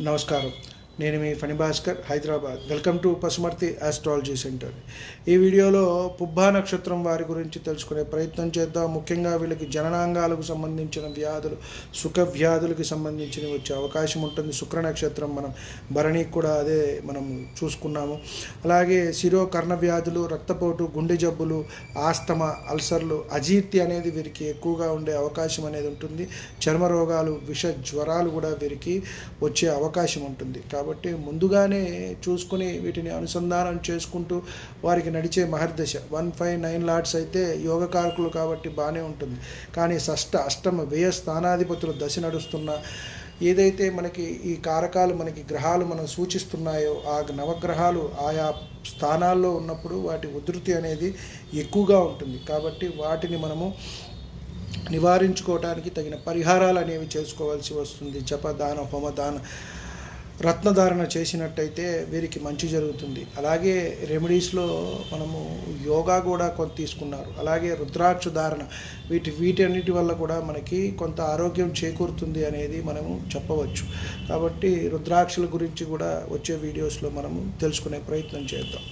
నమస్కారం నేను మీ Phani Bhaskar Hyderabad. Welcome to Pasumarthi astrology centre ఈ వీడియోలో పుబ్బా నక్షత్రం వారి గురించి తెలుసుకునే ప్రయత్నం చేద్దాం. ముఖ్యంగా వీళ్ళకి జననాంగాలకు సంబంధించిన వ్యాధులు సుఖ వ్యాధులకి సంబంధించినవి వచ్చే అవకాశం ఉంటుంది. శుక్ర నక్షత్రం మనం భరణి కూడా అదే మనం చూసుకున్నాము. అలాగే శిరో కర్ణ వ్యాధులు రక్తపోటు గుండె జబ్బులు ఆస్తమా అల్సర్లు అజీర్తి అనేది వీరికి ఎక్కువగా ఉండే అవకాశం అనేది ఉంటుంది. చర్మ రోగాలు విష జ్వరాలు కూడా వీరికి వచ్చే అవకాశం ఉంటుంది. కాబట్టి ముందుగానే చూసుకుని వీటిని అనుసంధానం చేసుకుంటూ వారికి నడిచే మహర్దశ. వన్ ఫైవ్ నైన్ లాట్స్ అయితే యోగకారకులు కాబట్టి బాగానే ఉంటుంది. కానీ షష్ట అష్టమ వ్యయ స్థానాధిపతులు దశ నడుస్తున్న ఏదైతే మనకి ఈ కారకాలు మనకి గ్రహాలు మనం సూచిస్తున్నాయో ఆ నవగ్రహాలు ఆయా స్థానాల్లో ఉన్నప్పుడు వాటి ఉధృతి అనేది ఎక్కువగా ఉంటుంది. కాబట్టి వాటిని మనము నివారించుకోవడానికి తగిన పరిహారాలు అనేవి చేసుకోవాల్సి వస్తుంది. జపదాన హోమదాన రత్నధారణ చేసినట్టయితే వీరికి మంచి జరుగుతుంది. అలాగే రెమెడీస్లో మనము యోగా కూడా కొంత తీసుకున్నారు. అలాగే రుద్రాక్ష ధారణ వీటి వీటన్నిటి వల్ల కూడా మనకి కొంత ఆరోగ్యం చేకూరుతుంది అనేది మనము చెప్పవచ్చు. కాబట్టి రుద్రాక్షల గురించి కూడా వచ్చే వీడియోస్లో మనము తెలుసుకునే ప్రయత్నం చేద్దాం.